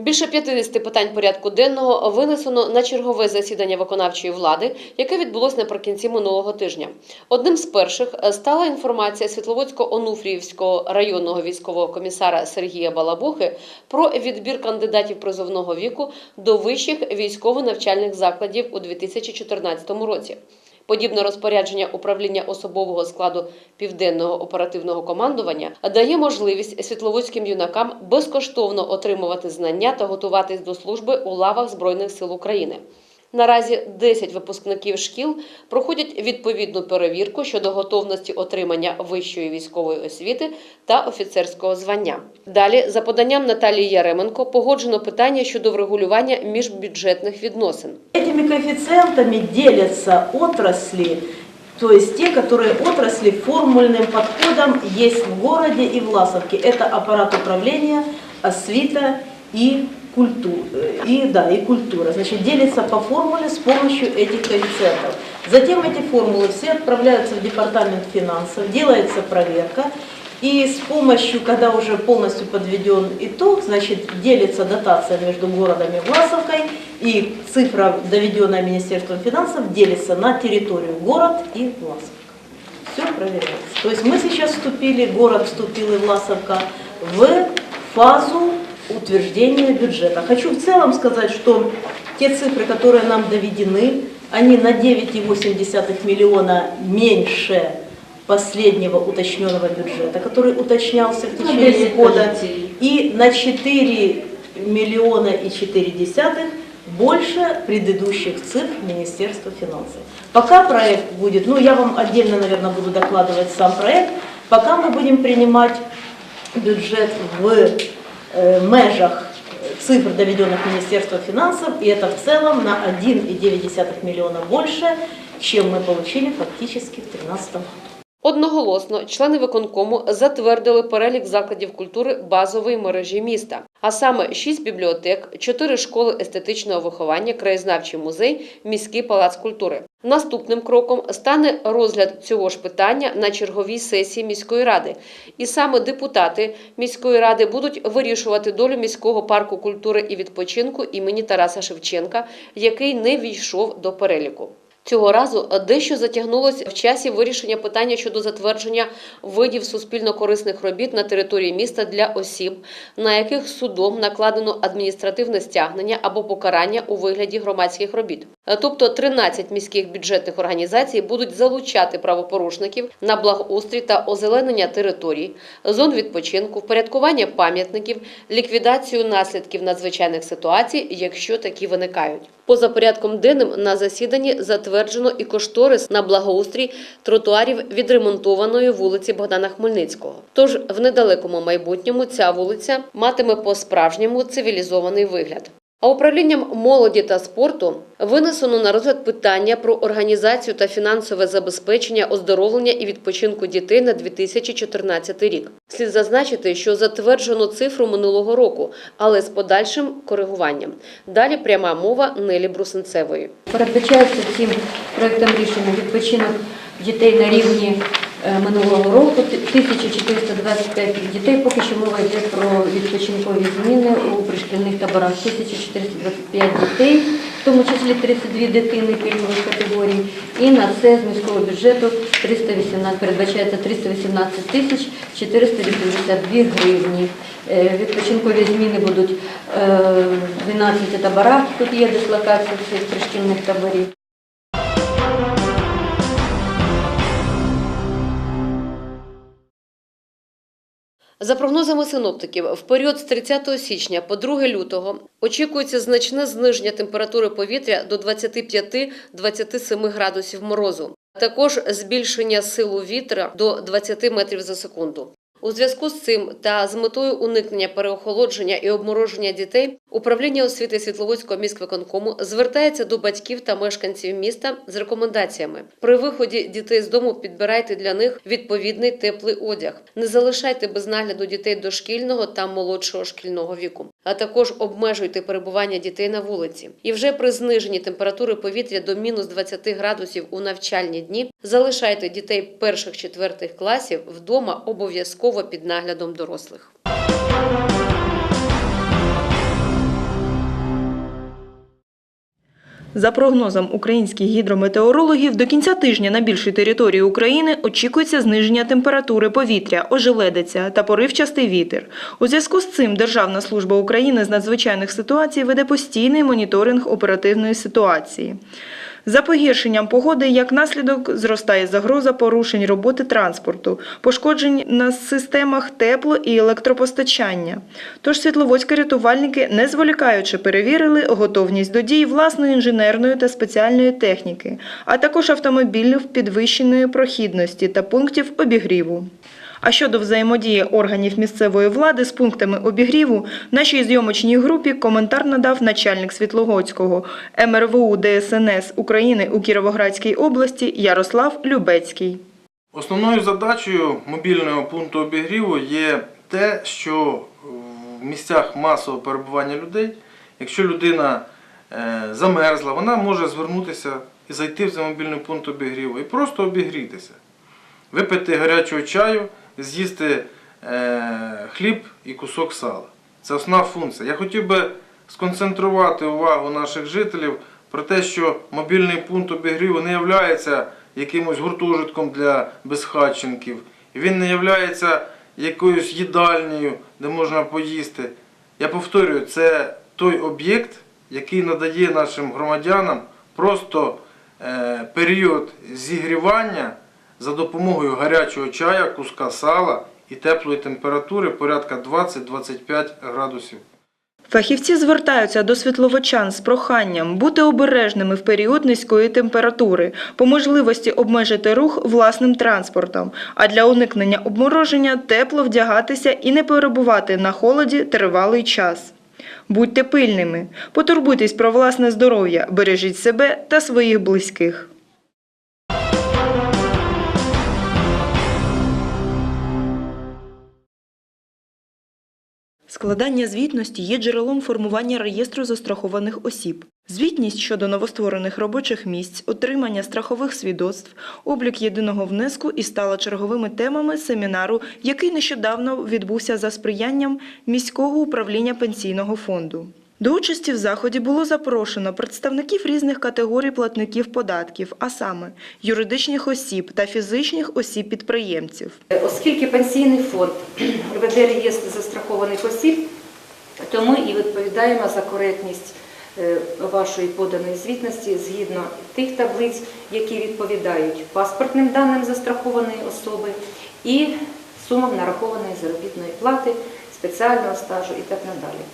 Більше 50 питань порядку денного винесено на чергове засідання виконавчої влади, яке відбулось наприкінці минулого тижня. Одним з перших е, стала інформація Світловодсько-Онуфріївського районного військового комісара Сергія Балабухи про відбір кандидатів призовного віку до вищих військово-навчальних закладів у 2014 році. Подібне розпорядження управління особового складу південного оперативного командування дає можливість світловодським юнакам безкоштовно отримувати знання та готуватись до служби у лавах Збройних сил України. Наразі 10 випускників шкіл проходять відповідну перевірку щодо готовності отримання вищої військової освіти та офіцерського звання. Далі, за поданням Наталії Яременко, погоджено питання щодо врегулювання міжбюджетних відносин. Этими коэффициентами делятся отрасли, то есть те, которые отрасли формульным подходом есть в городе и в Ласовке. Это аппарат управления, освита и культура. И, да, и культура. Значит, делится по формуле с помощью этих коэффициентов. Затем эти формулы все отправляются в департамент финансов, делается проверка. И с помощью, когда уже полностью подведен итог, значит, делится дотация между городом и Власовкой, и цифра, доведенная Министерством финансов, делится на территорию город и Власовка. Все проверяется. То есть мы сейчас вступили, город вступил и Власовка в фазу утверждения бюджета. Хочу в целом сказать, что те цифры, которые нам доведены, они на 9,8 миллиона меньше последнего уточненного бюджета, который уточнялся в течение года, и на 4 миллиона и 4 десятых больше предыдущих цифр Министерства финансов. Пока проект будет, ну я вам отдельно, наверное, буду докладывать сам проект, пока мы будем принимать бюджет в межах цифр, доведенных Министерством финансов, и это в целом на 1,9 миллиона больше, чем мы получили фактически в 2013 году. Одноголосно члени виконкому затвердили перелік закладів культури базової мережі міста, а саме 6 бібліотек, 4 школи естетичного виховання, краєзнавчий музей, міський палац культури. Наступним кроком стане розгляд цього ж питання на черговій сесії міської ради, і саме депутати міської ради будуть вирішувати долю міського парку культури і відпочинку імені Тараса Шевченка, який не війшов до переліку. Цього разу дещо затягнулося в часі вирішення питання щодо затвердження видів суспільно-корисних робіт на території міста для осіб, на яких судом накладено адміністративне стягнення або покарання у вигляді громадських робіт. Тобто 13 міських бюджетних організацій будуть залучати правопорушників на благоустрій та озеленення територій, зон відпочинку, впорядкування пам'ятників, ліквідацію наслідків надзвичайних ситуацій, якщо такі виникають. Поза порядком денним на засіданні затверджено і кошторис на благоустрій тротуарів відремонтованої вулиці Богдана Хмельницького. Тож в недалекому майбутньому ця вулиця матиме по-справжньому цивілізований вигляд. А управлінням молоді та спорту винесено на розгляд питання про організацію та фінансове забезпечення оздоровлення і відпочинку дітей на 2014 рік. Слід зазначити, що затверджено цифру минулого року, але з подальшим коригуванням. Далі пряма мова Нелі Брусенцевої. Передбачається цим проектом рішення відпочинок дітей на рівні минулого року. 1425 дітей. Поки що мова йде про відпочинкові зміни у пришкільних таборах. 1425 дітей, в тому числі 32 дитини пільгових категорій. І на це з міського бюджету 318, передбачається 318 тисяч 482 гривні. Е, Відпочинкові зміни будуть е, в 12 таборах. Тут є дислокація цих пришкільних таборів. За прогнозами синоптиків, в період з 30 січня по 2 лютого очікується значне зниження температури повітря до 25-27 градусів морозу. Також збільшення силу вітра до 20 метрів за секунду. У зв'язку з цим та з метою уникнення переохолодження і обмороження дітей, управління освіти Світловодського міськвиконкому звертається до батьків та мешканців міста з рекомендаціями. При виході дітей з дому підбирайте для них відповідний теплий одяг. Не залишайте без нагляду дітей дошкільного та молодшого шкільного віку, а також обмежуйте перебування дітей на вулиці. І вже при зниженні температури повітря до мінус 20 градусів у навчальні дні залишайте дітей перших-четвертих класів вдома обов'язково обов'язково під наглядом дорослих. За прогнозом українських гідрометеорологів, до кінця тижня на більшій території України очікується зниження температури повітря, ожеледиця та поривчастий вітер. У зв'язку з цим Державна служба України з надзвичайних ситуацій веде постійний моніторинг оперативної ситуації. За погіршенням погоди, як наслідок, зростає загроза порушень роботи транспорту, пошкоджень на системах тепло- і електропостачання. Тож світловодські рятувальники, не зволікаючи, перевірили готовність до дій власної інженерної та спеціальної техніки, а також автомобілів підвищеної прохідності та пунктів обігріву. А щодо взаємодії органів місцевої влади з пунктами обігріву, нашій зйомочній групі коментар надав начальник Світлогодського МРВУ ДСНС України у Кіровоградській області Ярослав Любецький. Основною задачею мобільного пункту обігріву є те, що в місцях масового перебування людей, якщо людина е, замерзла, вона може звернутися і зайти в мобільний пункт обігріву і просто обігрітися, випити гарячого чаю, з'їсти е, хліб і кусок сала. Це основна функція. Я хотів би сконцентрувати увагу наших жителів про те, що мобільний пункт обігріву не є якимось гуртожитком для безхатченків, він не є якоюсь їдальнею, де можна поїсти. Я повторюю, це той об'єкт, який надає нашим громадянам просто е, період зігрівання за допомогою гарячого чая, куска сала і теплої температури порядка 20-25 градусів. Фахівці звертаються до світловочан з проханням бути обережними в період низької температури, по можливості обмежити рух власним транспортом, а для уникнення обмороження тепло вдягатися і не перебувати на холоді тривалий час. Будьте пильними, потурбуйтесь про власне здоров'я, бережіть себе та своїх близьких. Складання звітності є джерелом формування реєстру застрахованих осіб. Звітність щодо новостворених робочих місць, отримання страхових свідоцтв, облік єдиного внеску і стала черговими темами семінару, який нещодавно відбувся за сприянням міського управління пенсійного фонду. До участі в заході було запрошено представників різних категорій платників податків, а саме юридичних осіб та фізичних осіб-підприємців. Оскільки пенсійний фонд веде реєстр застрахованих осіб, то ми і відповідаємо за коректність е, вашої поданої звітності згідно тих таблиць, які відповідають паспортним даним застрахованої особи і сумам нарахованої заробітної плати, спеціального стажу і так надалі.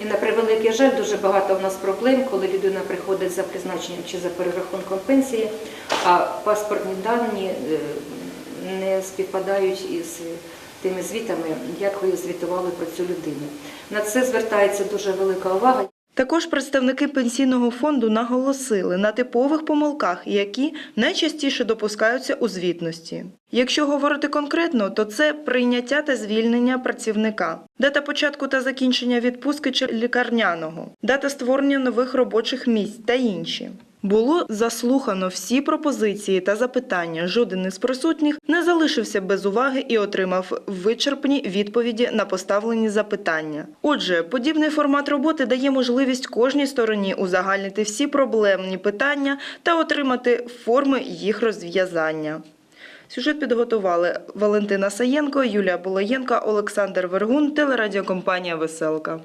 І на превеликий жаль, дуже багато в нас проблем, коли людина приходить за призначенням чи за перерахунком пенсії, а паспортні дані е, не співпадають із тими звітами, як ви звітували про цю людину. На це звертається дуже велика увага. Також представники пенсійного фонду наголосили на типових помилках, які найчастіше допускаються у звітності. Якщо говорити конкретно, то це прийняття та звільнення працівника, дата початку та закінчення відпустки чи лікарняного, дата створення нових робочих місць та інші. Було заслухано всі пропозиції та запитання. Жоден із присутніх не залишився без уваги і отримав вичерпні відповіді на поставлені запитання. Отже, подібний формат роботи дає можливість кожній стороні узагальнити всі проблемні питання та отримати форми їх розв'язання. Сюжет підготували Валентина Саєнко, Юлія Булаєнка, Олександр Вергун, телерадіокомпанія Веселка.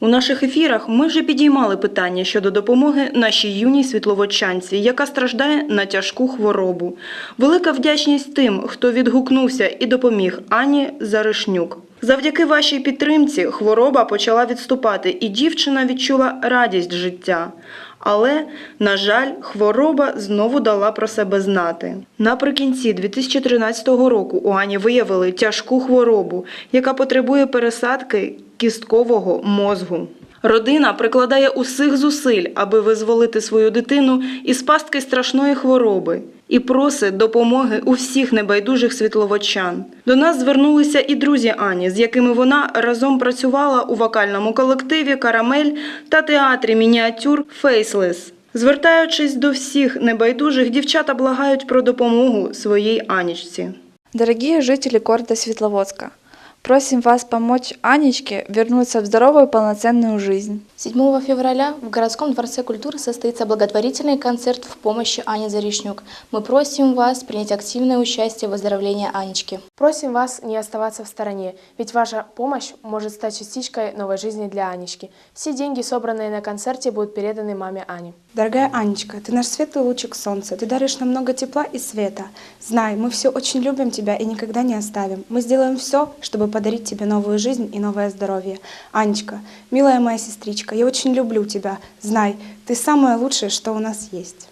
У наших ефірах ми вже підіймали питання щодо допомоги нашій юній світловочанці, яка страждає на тяжку хворобу. Велика вдячність тим, хто відгукнувся і допоміг Ані Заришнюк. Завдяки вашій підтримці хвороба почала відступати, і дівчина відчула радість життя. Але, на жаль, хвороба знову дала про себе знати. Наприкінці 2013 року у Ані виявили тяжку хворобу, яка потребує пересадки кісткового мозгу. Родина прикладає усіх зусиль, аби визволити свою дитину із пастки страшної хвороби і просить допомоги у всіх небайдужих світловочан. До нас звернулися і друзі Ані, з якими вона разом працювала у вокальному колективі Карамель та театрі мініатюр Фейслес. Звертаючись до всіх небайдужих, дівчата благають про допомогу своїй Анічці. Дорогие жители города Светловодска, Просим вас помочь Анечке вернуться в здоровую полноценную жизнь. 7 февраля в городском дворце культуры состоится благотворительный концерт в помощи Ане Заришнюк. Мы просим вас принять активное участие в выздоровлении Анечки. Просим вас не оставаться в стороне, ведь ваша помощь может стать частичкой новой жизни для Анечки. Все деньги, собранные на концерте, будут переданы маме Ане. Дорогая Анечка, ты наш светлый лучик солнца, ты даришь нам много тепла и света. Знай, мы все очень любим тебя и никогда не оставим. Мы сделаем все, чтобы подарить тебе новую жизнь и новое здоровье. Анечка, милая моя сестричка, я очень люблю тебя. Знай, ты самое лучшее, что у нас есть.